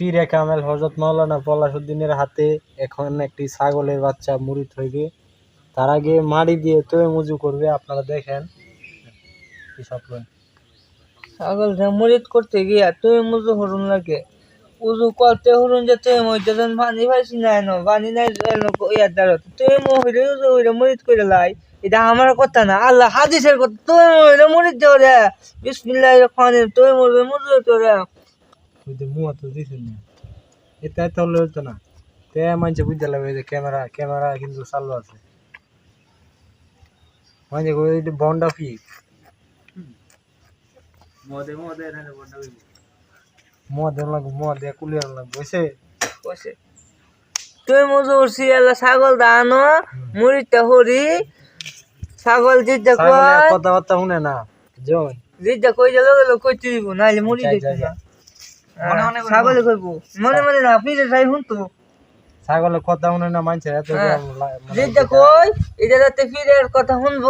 ফিরে কামেল হজরত মাওলানা পলাশুদ্দিনের হাতে এখন একটি ছাগলের বাচ্চা মুরিদ হইবে। তার আগে মাড়ি দিয়ে তয়ে মুজু করবে, আপনারা দেখেন। কি সব লয়। ছাগল করতে গিয়া তুই মুজু হরুন লাগে। উজু করতে হরুন যে তুই মইতে যেন পানি পাইছি না এনো পানি নাই ইয়ার দ্বারা তুই মো হইরে উজু হইরে মরিত করে লাই। এটা আমার কথা না, আল্লাহ হাদিসের কথা। তুই মইরে মরিত দেও রে বিসমিল্লাহির রহমানির রহিম তুই মরবে মুজু তো যে মুয়া তো দিছেন না। এটা এত হলে হতো না। তে মানছে বুঝতে লাগবে যে ক্যামেরা ক্যামেরা কিন্তু চালু আছে। মানে যে বন্ডা ফি মদে মদে এখানে বন্ধ মুয়া দেওয়া লাগবে মুয়া কুলিয়ার লাগবে বুঝছে বসে তুই মজু উঠছি আল্লাহ ছাগল দানো মুড়িটা হরি ছাগল জিজ্ঞা কয় কথাবার্তা শুনে না। জন জিজ্ঞা কই যে লগে লোক কইতে নাইলে মুড়ি যাই, না ছাগলে কইব। মনে মনে না ফিরে যাই হুন তো। ছাগলের কথা শুনে না মানছে এত হ্যাঁ। মানে জিজ্ঞা কই এটা কথা শুনব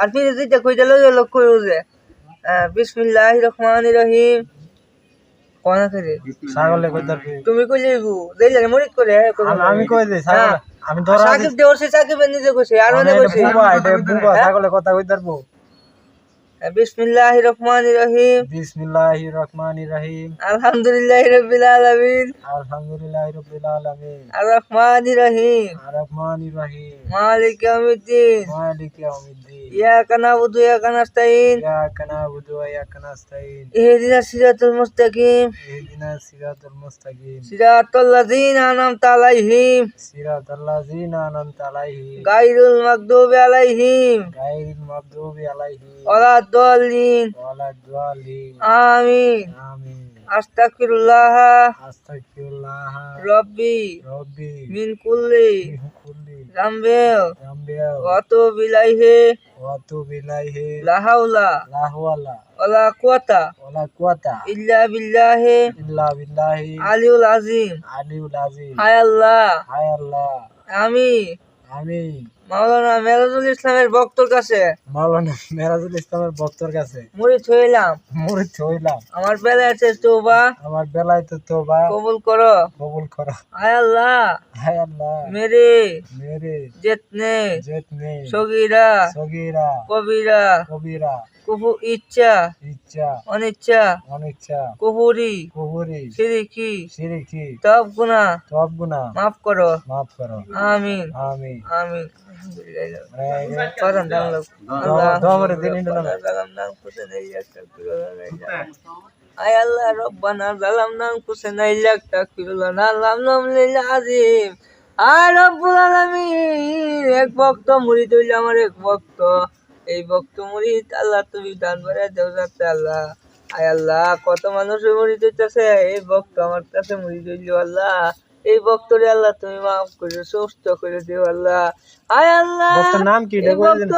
আর ফিরে যে লগে লোক কই যে বিসমিল্লাহির রহমানির রহিম। কোন করে ছাগলে কই তার তুমি কই যাইবো করে আমি কই দেই ছাগল হ্যাঁ। আমি ধরা সাকিব দেওর সে সাকিব নিজে কইছে আর মানে কইছে। বুবা এটা বুবা ছাগলে কথা কই তারবো বিসমিল্লাহির রহমানির রহিম। বিসমিল্লাহির রহমানির রহিম। আলহামদুলিল্লাহি রাব্বিল আলামিন। আলহামদুলিল্লাহি রাব্বিল আলামিন। আর রহমানির রহিম। আর রহমানির রহিম। মালিক ইয়াউমিদ্দিন। মালিক ইয়াউমিদ্দিন। ইয়াকা নাবুদু ইয়াকা নাস্তাইন ইয়াকা নাবুদু ইয়াকা নাস্তাইন ইহদিনাস সিরাতাল মুস্তাকিম। ইহদিনাস সিরাতাল মুস্তাকিম। সিরাতাল লাযিনা আনআমতা আলাইহিম। সিরাতাল লাযিনা আনআমতা আলাইহিম। গায়রুল মাগদুবি আলাইহিম। গায়রিল মাগদুবি আলাইহিম। ওয়ালাদ-দাল্লিন ওয়ালাদ-দালিন আমিন। আস্তাগফিরুল্লাহ। আস্তাগফিরুল্লাহ। রব্বি। রব্বি। মিন কুল্লি। জামবিল জামবিয়া ওয়া তুবু ইলাইহি ওয়া তুবু ইলাইহি লা হাওলা লা হাওলা ওয়ালা কুওয়াতা। ওয়ালা কুওয়াতা। ইল্লা বিল্লাহি। ইল্লা বিল্লাহি। আলিউল আযীম আলিউল আযীম হায় আল্লাহ। হায় আল্লাহ। আমি আমি মাওলানা মেরাজুল ইসলামের ভক্তর কাছে। মাওলানা মেরাজুল ইসলামের ভক্তর কাছে। মুড়ি থইলাম। হইলাম আমার বেলায় আছে তোবা আমার বেলায় তো তোবা কবুল করো। কবুল করা। আল্লাহ। আল্লাহ। মেরে। মেরে। জেতনে। জেতনে। সগীরা। সগীরা। কবিরা। কবিরা। কুফু ইচ্ছা। ইচ্ছা। অনিচ্ছা। অনিচ্ছা। কুহুরি। কুহুরি। সিরিকি। সিরিকি। তব গুনাহ। মাফ করো। মাফ করো। আমিন। আমিন। আমিন। আল্লাহ আলামিন এক ভক্ত মুরিদ আমার এক ভক্ত এই ভক্ত মুরিদ আল্লাহ তুমি দান করে দেও আল্লাহ আয় আল্লাহ কত মানুষ মুরিদ হইতেছে এই ভক্ত আমার কাছে মুরিদ হইল আল্লাহ। এই ভক্তরে আল্লাহ তুমি মাফ করে সুস্থ করে দিও আল্লাহ। আয় আল্লাহ ভক্তের নাম কি? ভক্ত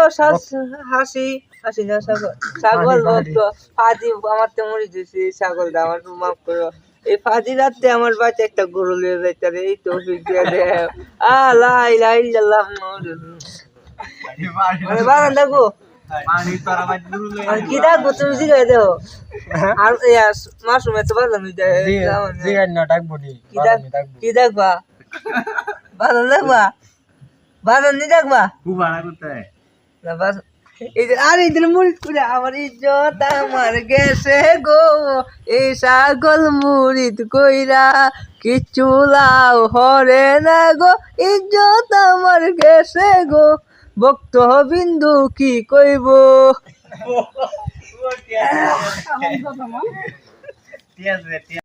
হাসি হাসি না ছাগল ছাগল ভক্ত ফাজি আমার তো মরে দিয়েছি ছাগলটা আমার একটু মাফ করো। এই ফাজি রাতে আমার বাচ্চা একটা গরু লিয়ে যাইতে এই তো দিয়ে দে আল্লাহ ইলাহা ইল্লাল্লাহ মানে বাগান দেখো আর কি দেও? ইয়া না। ডাকবো নি। কি দেখবা দেখবা বাগান নি দেখবা না বাস আর এই দিন মুড়ি করে আমার ইজ্জত আমার গেছে গো। এই ছাগল মুড়িদ কইরা কিচ্ছু লাও হরে না গো। ইজ্জত আমার গেছে গো। ভক্ত বিন্দু কি কইব?